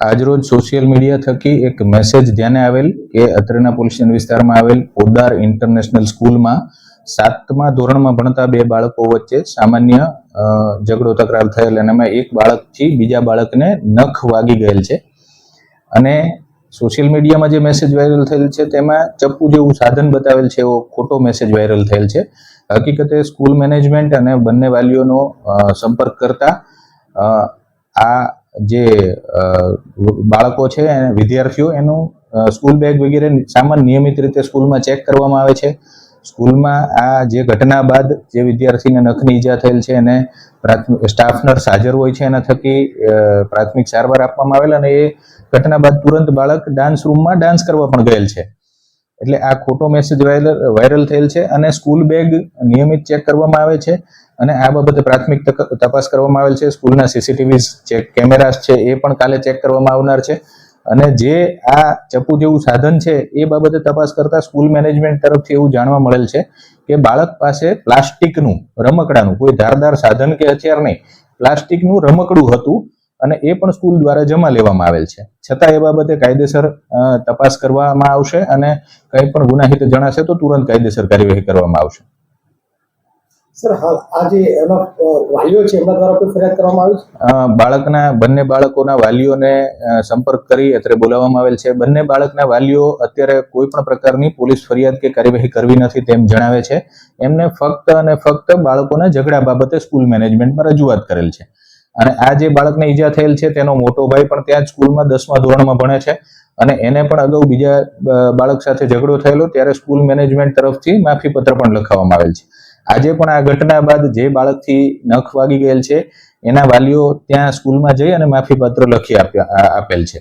આજરોજ social media થકી એક મેસેજ ધ્યાને આવેલ કે અત્રેના પોલીસ વિસ્તારમાં આવેલ પોદાર ઇન્ટરનેશનલ સ્કૂલમાં સાતમા ધોરણમાં ભણતા બે બાળકો વચ્ચે સામાન્ય ઝઘડો તકરાર થયેલ અને એમાં એક બાળકથી બીજા બાળકને નખ વાગી ગયેલ છે. અને સોશિયલ મીડિયામાં જે મેસેજ વાયરલ થયેલ છે તેમાં ચપ્પુ જેવું સાધન બતાવેલ છે એવો ખોટો મેસેજ વાયરલ થયેલ છે. હકીકતે સ્કૂલ મેનેજમેન્ટ અને બંને વાલીઓનો સંપર્ક કરતા આ જે બાળકો છે વિદ્યાર્થીઓ, એનું સ્કૂલ બેગ વગેરે સામાન નિયમિત રીતે સ્કૂલમાં ચેક કરવામાં આવે છે. સ્કૂલમાં આ જે ઘટના બાદ જે વિદ્યાર્થીને નખની ઈજા થયેલ છે, એને પ્રાથમિક, સ્ટાફ નર્સ હાજર હોય છે, એના થકી પ્રાથમિક સારવાર આપવામાં આવેલ અને એ ઘટના બાદ તુરંત બાળક ડાન્સ રૂમમાં ડાન્સ કરવા પણ ગયેલ છે. એટલે આ ખોટો મેસેજ વાયરલ થયેલ છે અને સ્કૂલ બેગ નિયમિત ચેક કરવામાં આવે છે. અને આ બાબતે પ્રાથમિક તપાસ કરવામાં આવેલ છે. સ્કૂલના સીસીટીવી ચેક કેમેરાસ છે, એ પણ કાલે ચેક કરવામાં આવનાર છે. અને જે આ ચપ્પુ જેવું સાધન છે, એ બાબતે તપાસ કરતા સ્કૂલ મેનેજમેન્ટ તરફથી એવું જાણવા મળેલ છે કે બાળક પાસે પ્લાસ્ટિકનું, રમકડાનું, કોઈ ધારદાર સાધન કે હથિયાર નહીં, પ્લાસ્ટિકનું રમકડું હતું અને એ પણ સ્કૂલ દ્વારા જમા લેવામાં આવેલ છે. છતાં એ બાબતે કાયદેસર તપાસ કરવામાં આવશે અને કંઈ પણ ગુનાહિત જણાશે તો તુરંત કાયદેસર કાર્યવાહી કરવામાં આવશે. બાળકના, બંને બાળકોના વાલીઓને સંપર્ક કરી અત્યારે બોલાવવામાં આવેલ છે. બંને બાળકના વાલીઓ અત્યારે કોઈ પણ પ્રકારની પોલીસ ફરિયાદ કે કાર્યવાહી કરવી નથી તેમ જણાવે છે. એમને ફક્ત અને ફક્ત બાળકોના ઝઘડા બાબતે સ્કૂલ મેનેજમેન્ટમાં રજૂઆત કરેલ છે. અને આ જે બાળકને ઈજા થયેલ છે, તેનો મોટો ભાઈ પણ ત્યાં જ સ્કૂલમાં દસમા ધોરણમાં ભણે છે. અને એને પણ અગાઉ બીજા બાળક સાથે ઝઘડો થયેલો, ત્યારે સ્કૂલ મેનેજમેન્ટ તરફથી માફી પત્ર પણ લખાવવામાં આવેલ છે. આજે પણ આ ઘટના બાદ જે બાળકથી નખ વાગી ગયેલ છે, એના વાલીઓ ત્યાં સ્કૂલમાં જઈ અને માફી પત્ર લખી આપ્યા આપેલ છે.